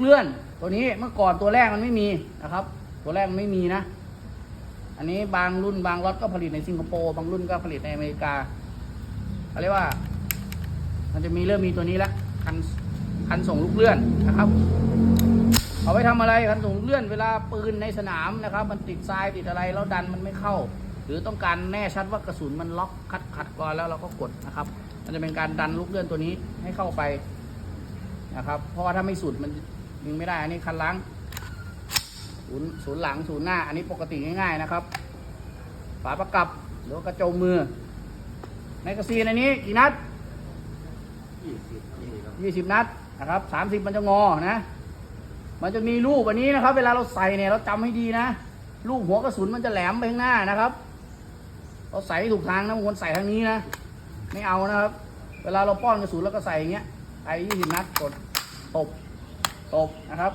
เลื่อนตัวนี้เมื่อก่อนตัวแรกมันไม่มีนะครับ ตัวแรกมันไม่มีนะ อันนี้บางรุ่นบางรถก็ผลิตในสิงคโปร์บางรุ่นก็ผลิตในอเมริกาเขาเรียกว่า มันจะมีเริ่มมีตัวนี้ละคันคันส่งลูกเลื่อนนะครับเอาไว้ทำอะไรคันส่งลูกเลื่อนเวลาปืนในสนามนะครับ มันติดทรายติดอะไรแล้วดันมันไม่เข้า หรือต้องการแน่ชัดว่ากระสุนมันล็อกคัดขัดก่อนแล้วเราก็กดนะครับ มันจะเป็นการดันลูกเลื่อนตัวนี้ให้เข้าไปนะครับ เพราะว่าถ้าไม่สุดมัน ยิงไม่ได้ อันนี้คันล้างศูนย์ศูนย์หลังศูนย์หน้า อันนี้ปกติง่ายๆนะครับ ฝาประกับหรือกระโจมมือแมกกาซีนอันนี้กี่นัดยี่สิบนัดนะครับสามสิบมันจะงอนะ มันจะมีลูกอันนี้นะครับ เวลาเราใส่เนี่ยเราจำให้ดีนะลูกหัวกระสุนมันจะแหลมไปข้างหน้านะครับ เราใส่ให้ถูกทางนะบางคนใส่ทางนี้นะ ไม่เอานะครับ เวลาเราป้อนกระสุนแล้วก็ใส่อย่างเงี้ยใส่ยี่สิบนัดกดตบ ตบนะครับ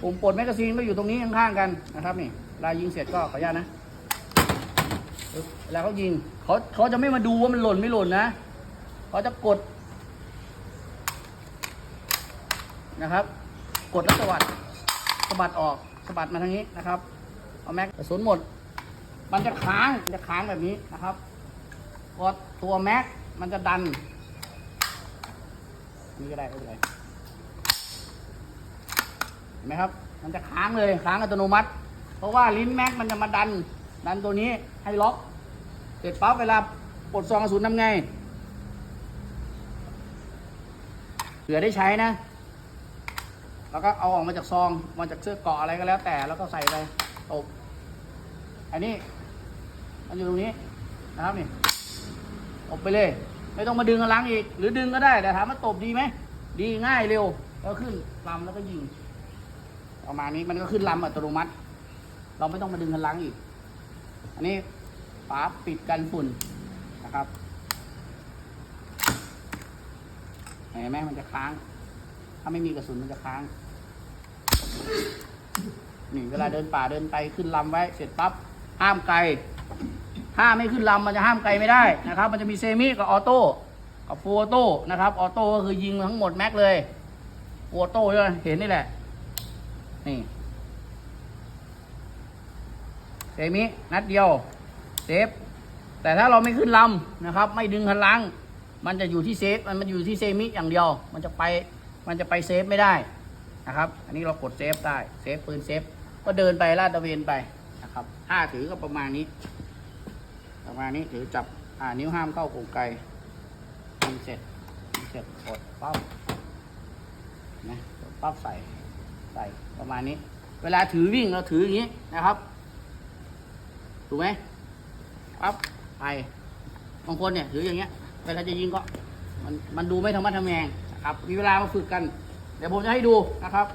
ปุ่มปลดแมกกาซีนก็อยู่ตรงนี้ข้างๆกันนะครับนี่ลายยิงเสร็จก็ขออนุญาตนะปึ๊บเวเขายิงเขาเขาจะไม่มาดูว่ามันหล่นไม่หล่นนะเขาจะกดนะครับ กดแล้วสวัดสะบัดออกสะบัดมาทางนี้นะครับเอาแม็กกระสุนหมด มันจะค้างจะค้างแบบนี้นะครับพอตัวแม็กมันจะดันอันนี่ก็ได้ไม่เป็นไร เห็นไหมครับ มันจะค้างเลยค้างอัตโนมัติ เพราะว่าลิ้นแม็กมันจะมาดัน ดันตัวนี้ให้ล็อก เสร็จปั๊บเวลาปลดซองกระสุนทำไงเผื่อได้ใช้นะ แล้วก็เอาออกมาจากซองมาจากเสื้อเกาะอะไรก็แล้วแต่ แล้วก็ใส่ไปตบอันนี้มันอยู่ตรงนี้นะครับนี่ตบไปเลย ไม่ต้องมาดึงกระลังอีก หรือดึงก็ได้แต่ถามว่าตบดีไหม ดีง่ายเร็ว แล้วขึ้นลำแล้วก็ยิง ประมาณนี้มันก็ขึ้นลำอัตโนมัติ เราไม่ต้องมาดึงกระลังอีก อันนี้ฝาปิดกันฝุ่นนะครับเห็นไหมมันจะค้าง ถ้าไม่มีกระสุนมันจะค้างนี่เวลาเดินป่าเดินไปขึ้นลำไว้ เสร็จปั๊บห้ามไกล ถ้าไม่ขึ้นลำมันจะห้ามไกลไม่ได้นะครับ มันจะมีเซมิกับออโต้กับฟูออโต้นะครับออโต้ก็คือยิงทั้งหมดแม็กเลยฟูออโต้เห็นนี่แหละ นี่เซมินัดเดียวเซฟแต่ถ้าเราไม่ขึ้นลำนะครับ ไม่ดึงคันลังมันจะอยู่ที่เซฟมันมันอยู่ที่เซมิอย่างเดียว มันจะไปมันจะไปเซฟไม่ได้นะครับ อันนี้เรากดเซฟได้เซฟปืนเซฟก็เดินไปลาดตะเวนไปนะครับถ้าถือก็ประมาณนี้ ประมาณนี้ถือจับอ่านิ้วห้ามเข้ากรงไกยิงเสร็จเสร็จกดปั๊บนะปั๊บใส่ ใส่ประมาณนี้ เวลาถือวิ่งเราถืออย่างนี้นะครับ ถูกไหมปั๊บไปบางคนเนี่ยถืออย่างเงี้ยเวลาจะยิงก็มันมันดูไม่ธรรมะทำแมงนะครับ มีเวลามาฝึกกัน เดี๋ยวผมจะให้ดูนะครับ